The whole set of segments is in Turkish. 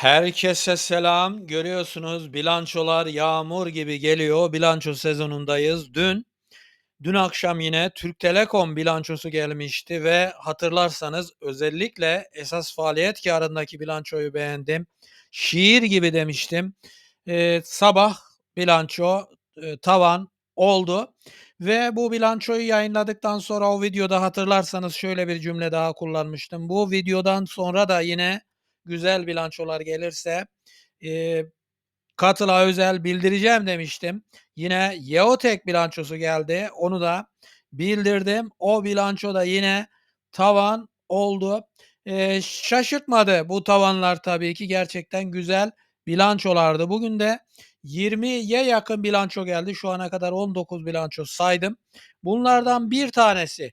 Herkese selam. Görüyorsunuz bilançolar yağmur gibi geliyor. Bilanço sezonundayız. Dün dün akşam yine Türk Telekom bilançosu gelmişti ve hatırlarsanız özellikle esas faaliyet kârındaki bilançoyu beğendim. Şiir gibi demiştim. Eee, sabah bilanço, eee, tavan oldu ve bu bilançoyu yayınladıktan sonra o videoda hatırlarsanız şöyle bir cümle daha kullanmıştım. Bu videodan sonra da yine güzel bilançolar gelirse, eee, katıla özel bildireceğim demiştim. Yine Yeotek bilançosu geldi. Onu da bildirdim. O bilanço da yine tavan oldu. Eee, şaşırtmadı bu tavanlar tabii ki. Gerçekten güzel bilançolardı. Bugün de 20'ye yakın bilanço geldi. Şu ana kadar 19 bilanço saydım. Bunlardan bir tanesi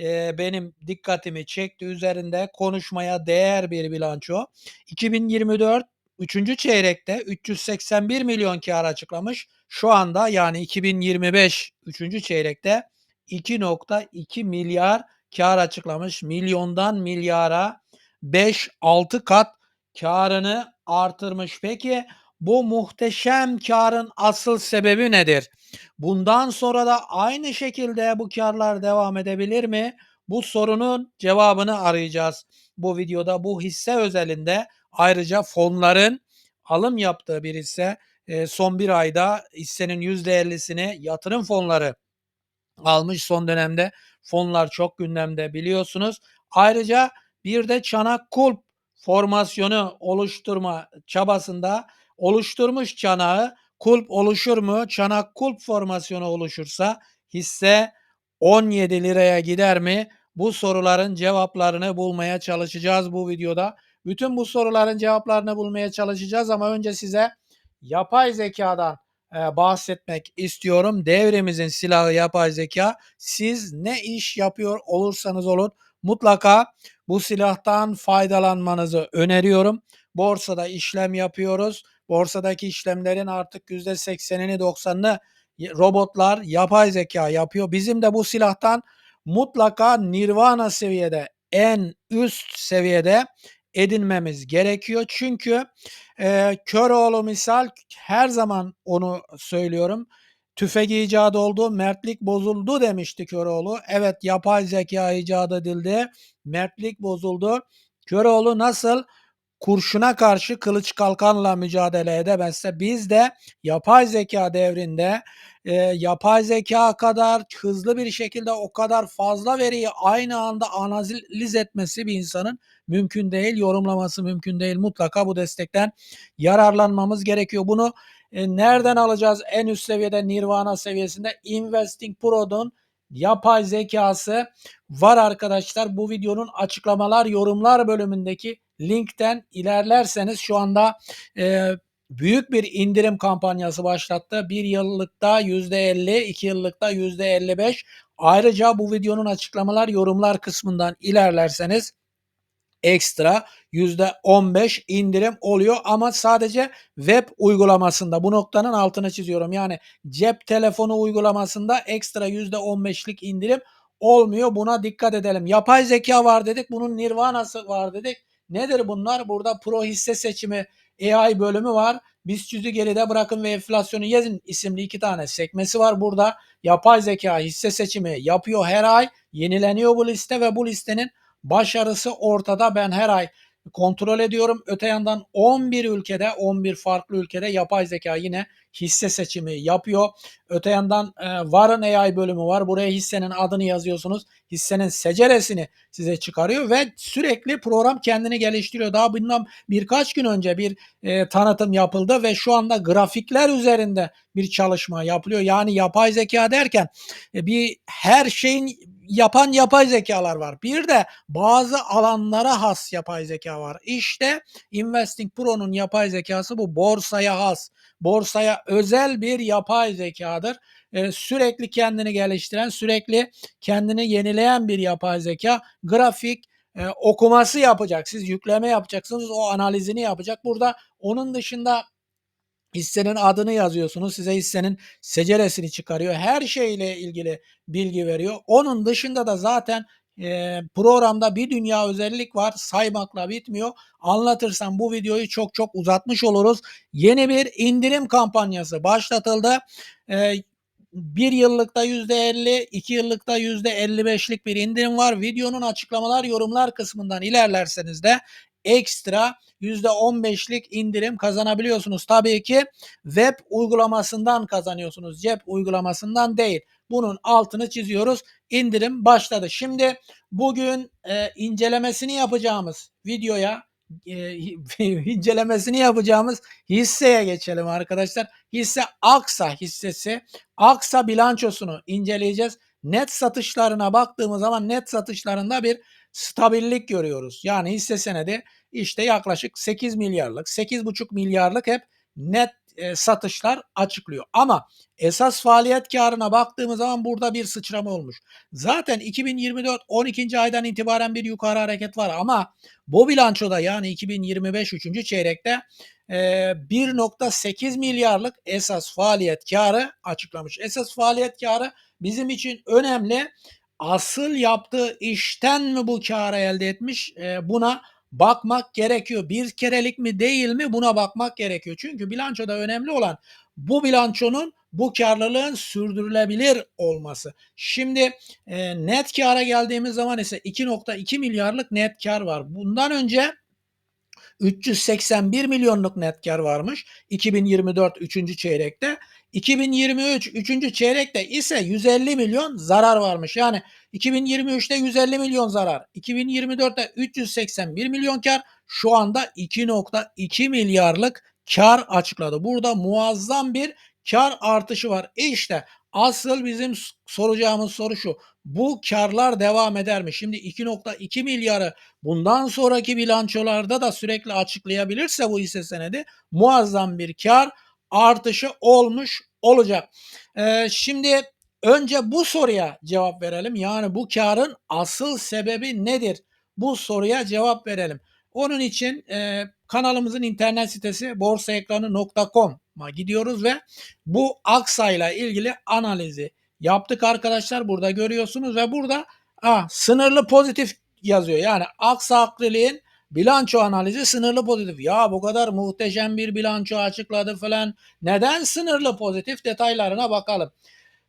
eee, benim dikkatimi çekti. Üzerinde konuşmaya değer bir bilanço. 2024 3. çeyrekte 381 milyon kâr açıklamış. Şu anda yani 2025 3. çeyrekte 2.2 milyar kâr açıklamış. Milyondan milyara 5-6 kat kârını artırmış. Peki bu muhteşem kârın asıl sebebi nedir? Bundan sonra da aynı şekilde bu kârlar devam edebilir mi? Bu sorunun cevabını arayacağız bu videoda. Bu hisse özelinde ayrıca fonların alım yaptığı bir hisse. Eee, son 1 ayda hissenin %50'sini yatırım fonları almış son dönemde. Fonlar çok gündemde biliyorsunuz. Ayrıca bir de çanak kulp formasyonu oluşturma çabasında oluşturmuş çanağı kulp oluşur mu? Çanak kulp formasyonu oluşursa hisse 17 liraya gider mi? Bu soruların cevaplarını bulmaya çalışacağız bu videoda. Bütün bu soruların cevaplarını bulmaya çalışacağız ama önce size yapay zekadan eee, bahsetmek istiyorum. Devrimizin silahı yapay zeka. Siz ne iş yapıyor olursanız olun mutlaka bu silahtan faydalanmanızı öneriyorum. Borsada işlem yapıyoruz. Borsadaki işlemlerin artık %80'ini 90'ını robotlar, yapay zeka yapıyor. Bizim de bu silahtan mutlaka nirvana seviyede, en üst seviyede edinmemiz gerekiyor. Çünkü eee Köroğlu misal her zaman onu söylüyorum. Tüfek icadı oldu, mertlik bozuldu demişti Köroğlu. Evet yapay zeka icat edildi, mertlik bozuldu. Köroğlu nasıl kurşuna karşı kılıç kalkanla mücadele edemezse biz de yapay zeka devrinde eee, yapay zeka kadar hızlı bir şekilde o kadar fazla veriyi aynı anda analiz etmesi bir insanın mümkün değil, yorumlaması mümkün değil. Mutlaka bu destekten yararlanmamız gerekiyor. Bunu eee, nereden alacağız? En üst seviyede nirvana seviyesinde Investing Pro'nun yapay zekası var arkadaşlar. Bu videonun açıklamalar, yorumlar bölümündeki linkten ilerlerseniz şu anda eee, büyük bir indirim kampanyası başlattı. 1 yıllıkta %50, 2 yıllıkta %55. Ayrıca bu videonun açıklamalar, yorumlar kısmından ilerlerseniz ekstra %15 indirim oluyor ama sadece web uygulamasında. Bu noktanın altını çiziyorum. Yani cep telefonu uygulamasında ekstra %15'lik indirim olmuyor. Buna dikkat edelim. Yapay zeka var dedik. Bunun nirvanası var dedik. Nedir bunlar? Burada pro hisse seçimi AI bölümü var. BIST 100'ü geride bırakın ve enflasyonu yazın isimli iki tane sekmesi var burada. Yapay zeka hisse seçimi yapıyor her ay. Yenileniyor bu liste ve bu listenin başarısı ortada. Ben her ay kontrol ediyorum. Öte yandan 11 ülkede 11 farklı ülkede yapay zeka yine hisse seçimi yapıyor. Öte yandan e, Warren AI bölümü var. Buraya hissenin adını yazıyorsunuz. Hissenin seceresini size çıkarıyor ve sürekli program kendini geliştiriyor. Daha bundan birkaç gün önce bir e, tanıtım yapıldı ve şu anda grafikler üzerinde bir çalışma yapılıyor. Yani yapay zeka derken e, bir her şeyin yapan yapay zekalar var. Bir de bazı alanlara has yapay zeka var. İşte Investing Pro'nun yapay zekası bu borsaya has. Borsaya özel bir yapay zekadır. Ee, sürekli kendini geliştiren, sürekli kendini yenileyen bir yapay zeka. Grafik e, okuması yapacak. Siz yükleme yapacaksınız. O analizini yapacak. Burada onun dışında Hissenin adını yazıyorsunuz. Size hissenin seceresini çıkarıyor. Her şeyle ilgili bilgi veriyor. Onun dışında da zaten programda bir dünya özellik var. Saymakla bitmiyor. Anlatırsam bu videoyu çok çok uzatmış oluruz. Yeni bir indirim kampanyası başlatıldı. Bir yıllıkta %50, iki yıllıkta %55'lik bir indirim var. Videonun açıklamalar, yorumlar kısmından ilerlerseniz de ekstra %15'lik indirim kazanabiliyorsunuz. Tabii ki web uygulamasından kazanıyorsunuz. Cep uygulamasından değil. Bunun altını çiziyoruz. İndirim başladı. Şimdi bugün e, incelemesini yapacağımız videoya incelemesini yapacağımız hisseye geçelim arkadaşlar. Hisse Aksa hissesi. Aksa bilançosunu inceleyeceğiz. Net satışlarına baktığımız zaman net satışlarında bir stabillik görüyoruz. Yani hisse senedi işte yaklaşık 8 milyarlık, 8,5 milyarlık hep net e, satışlar açıklıyor. Ama esas faaliyet karına baktığımız zaman burada bir sıçrama olmuş. Zaten 2024 12. aydan itibaren bir yukarı hareket var ama bu bilançoda yani 2025 3. çeyrekte e, 1.8 milyarlık esas faaliyet karı açıklamış. Esas faaliyet karı bizim için önemli. Asıl yaptığı işten mi bu karı elde etmiş? E, buna bakmak gerekiyor. Bir kerelik mi değil mi buna bakmak gerekiyor. Çünkü bilançoda önemli olan bu bilançonun bu karlılığın sürdürülebilir olması. Şimdi e, net kara geldiğimiz zaman ise 2.2 milyarlık net kar var. Bundan önce 381 milyonluk net kar varmış 2024 3. çeyrekte. 2023 3. çeyrekte ise 150 milyon zarar varmış. Yani 2023'te 150 milyon zarar, 2024'te 381 milyon kar, şu anda 2.2 milyarlık kar açıkladı. Burada muazzam bir kar artışı var. İşte asıl bizim soracağımız soru şu. Bu karlar devam eder mi? Şimdi 2.2 milyarı bundan sonraki bilançolarda da sürekli açıklayabilirse bu hisse senedi muazzam bir kar artışı olmuş olacak. Ee, şimdi önce bu soruya cevap verelim. Yani bu karın asıl sebebi nedir? Bu soruya cevap verelim. Onun için e, kanalımızın internet sitesi borsaekranı.com'a gidiyoruz ve bu Aksa ile ilgili analizi yaptık arkadaşlar. Burada görüyorsunuz ve burada ah, sınırlı pozitif yazıyor. Yani Aksa Akriliğin bilanço analizi sınırlı pozitif. Ya bu kadar muhteşem bir bilanço açıkladı falan. Neden sınırlı pozitif detaylarına bakalım.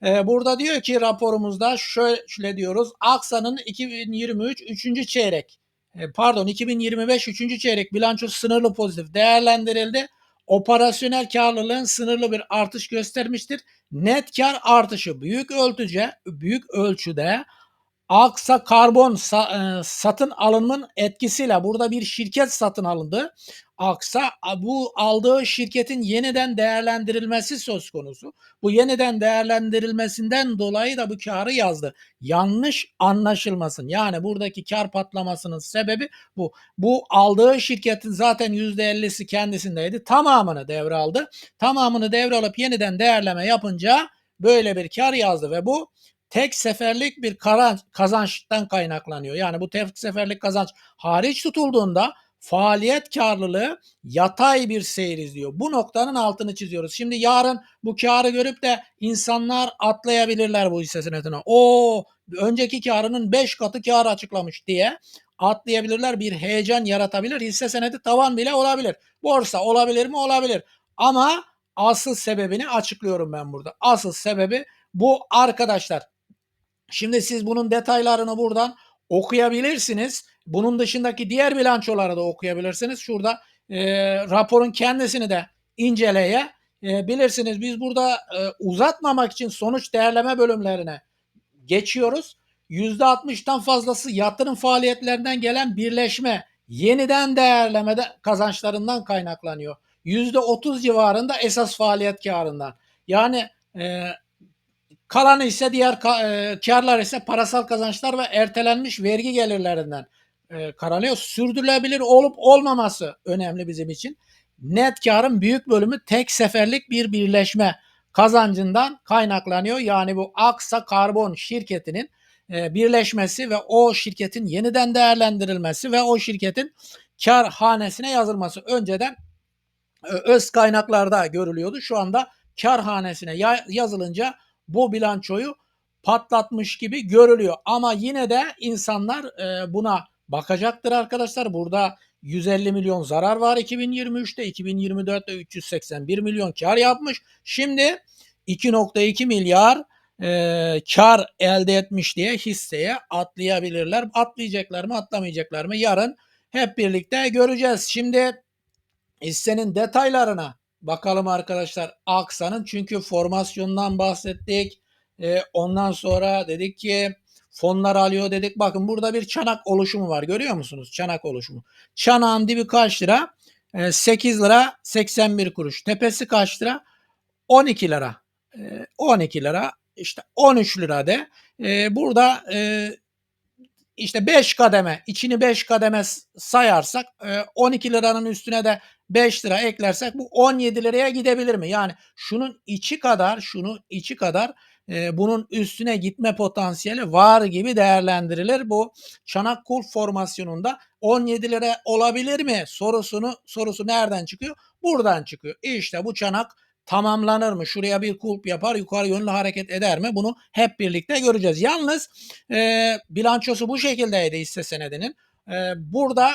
Ee, burada diyor ki raporumuzda şöyle, diyoruz. Aksa'nın 2023 3. çeyrek e, pardon 2025 3. çeyrek bilançosu sınırlı pozitif değerlendirildi. Operasyonel karlılığın sınırlı bir artış göstermiştir. Net kar artışı büyük ölçüde büyük ölçüde Aksa Karbon e, satın alımının etkisiyle burada bir şirket satın alındı. Aksa bu aldığı şirketin yeniden değerlendirilmesi söz konusu. Bu yeniden değerlendirilmesinden dolayı da bu karı yazdı. Yanlış anlaşılmasın. Yani buradaki kar patlamasının sebebi bu. Bu aldığı şirketin zaten %50'si kendisindeydi. Tamamını devraldı. Tamamını devralıp yeniden değerleme yapınca böyle bir kar yazdı ve bu tek seferlik bir kazançtan kaynaklanıyor. Yani bu tek seferlik kazanç hariç tutulduğunda faaliyet karlılığı yatay bir seyir izliyor. Bu noktanın altını çiziyoruz. Şimdi yarın bu karı görüp de insanlar atlayabilirler bu hisse senedine. O önceki karının 5 katı kar açıklamış diye atlayabilirler. Bir heyecan yaratabilir. Hisse senedi tavan bile olabilir. Borsa olabilir mi? Olabilir. Ama asıl sebebini açıklıyorum ben burada. Asıl sebebi bu arkadaşlar. Şimdi siz bunun detaylarını buradan okuyabilirsiniz. Bunun dışındaki diğer bilançoları da okuyabilirsiniz. Şurada e, raporun kendisini de inceleyebilirsiniz. Biz burada e, uzatmamak için sonuç değerleme bölümlerine geçiyoruz. %60'tan fazlası yatırım faaliyetlerinden gelen birleşme yeniden değerlemede kazançlarından kaynaklanıyor. %30 civarında esas faaliyet karından. Yani e, Kalanı ise diğer e, karlar ise parasal kazançlar ve ertelenmiş vergi gelirlerinden e, karanıyor. Sürdürülebilir olup olmaması önemli bizim için. Net karın büyük bölümü tek seferlik bir birleşme kazancından kaynaklanıyor. Yani bu Aksa Karbon şirketinin e, birleşmesi ve o şirketin yeniden değerlendirilmesi ve o şirketin kar hanesine yazılması önceden öz kaynaklarda görülüyordu. Şu anda kar hanesine yazılınca bu bilançoyu patlatmış gibi görülüyor. Ama yine de insanlar e, buna bakacaktır arkadaşlar. Burada 150 milyon zarar var 2023'te. 2024'te 381 milyon kar yapmış. Şimdi 2.2 milyar e, kar elde etmiş diye hisseye atlayabilirler. Atlayacaklar mı atlamayacaklar mı yarın hep birlikte göreceğiz. Şimdi hissenin detaylarına bakalım arkadaşlar. Aksa'nın çünkü formasyondan bahsettik. E, ondan sonra dedik ki fonlar alıyor dedik. Bakın burada bir çanak oluşumu var. Görüyor musunuz? Çanak oluşumu. Çanağın dibi kaç lira? E, 8 lira 81 kuruş. Tepesi kaç lira? 12 lira. E, 12 lira. İşte 13 lira de. E, burada e, işte 5 kademe, içini 5 kademe sayarsak e, 12 liranın üstüne de 5 lira eklersek bu 17 liraya gidebilir mi? Yani şunun içi kadar, şunun içi kadar e, bunun üstüne gitme potansiyeli var gibi değerlendirilir. Bu çanak kulp formasyonunda 17 lira olabilir mi sorusunu sorusu nereden çıkıyor? Buradan çıkıyor. İşte bu çanak tamamlanır mı? Şuraya bir kulp yapar, yukarı yönlü hareket eder mi? Bunu hep birlikte göreceğiz. Yalnız e, bilançosu bu şekildeydi hisse senedinin. E, burada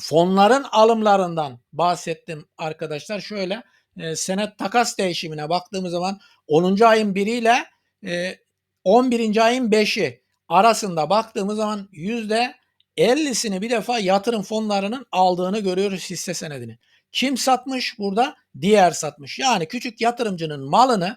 fonların alımlarından bahsettim arkadaşlar. Şöyle e, senet takas değişimine baktığımız zaman 10. ayın 1 ile e, 11. ayın 5'i arasında baktığımız zaman yüzde 50'sini bir defa yatırım fonlarının aldığını görüyoruz hisse senedini. Kim satmış burada? Diğer satmış. Yani küçük yatırımcının malını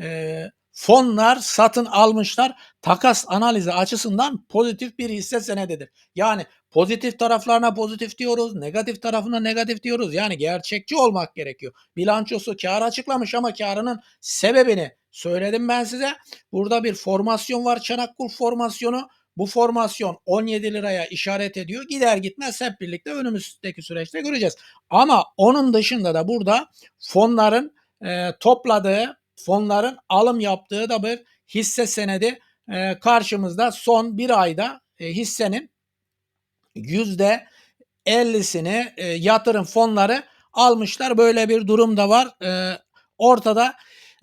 e, fonlar satın almışlar. Takas analizi açısından pozitif bir hisse senedidir. Yani pozitif taraflarına pozitif diyoruz, negatif tarafına negatif diyoruz. Yani gerçekçi olmak gerekiyor. Bilançosu kar açıklamış ama karının sebebini söyledim ben size. Burada bir formasyon var, Çanakkul formasyonu. Bu formasyon 17 liraya işaret ediyor. Gider gitmez hep birlikte önümüzdeki süreçte göreceğiz. Ama onun dışında da burada fonların e, topladığı, fonların alım yaptığı da bir hisse senedi e, karşımızda son bir ayda e, hissenin yüzde 50'sini e, yatırım fonları almışlar. Böyle bir durum da var e, ortada.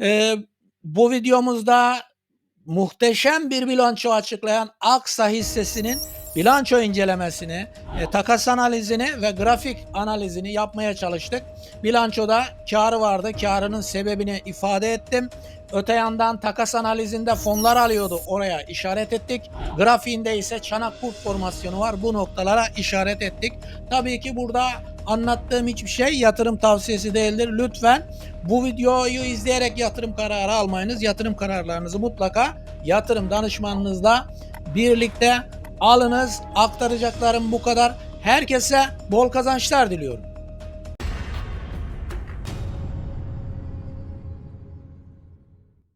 E, bu videomuzda muhteşem bir bilanço açıklayan Aksa hissesinin bilanço incelemesini, e, takas analizini ve grafik analizini yapmaya çalıştık. Bilançoda karı vardı. Karının sebebini ifade ettim. Öte yandan takas analizinde fonlar alıyordu. Oraya işaret ettik. Grafiğinde ise çanak formasyonu var. Bu noktalara işaret ettik. Tabii ki burada anlattığım hiçbir şey yatırım tavsiyesi değildir. Lütfen bu videoyu izleyerek yatırım kararı almayınız. Yatırım kararlarınızı mutlaka yatırım danışmanınızla birlikte alınız. Aktaracaklarım bu kadar. Herkese bol kazançlar diliyorum.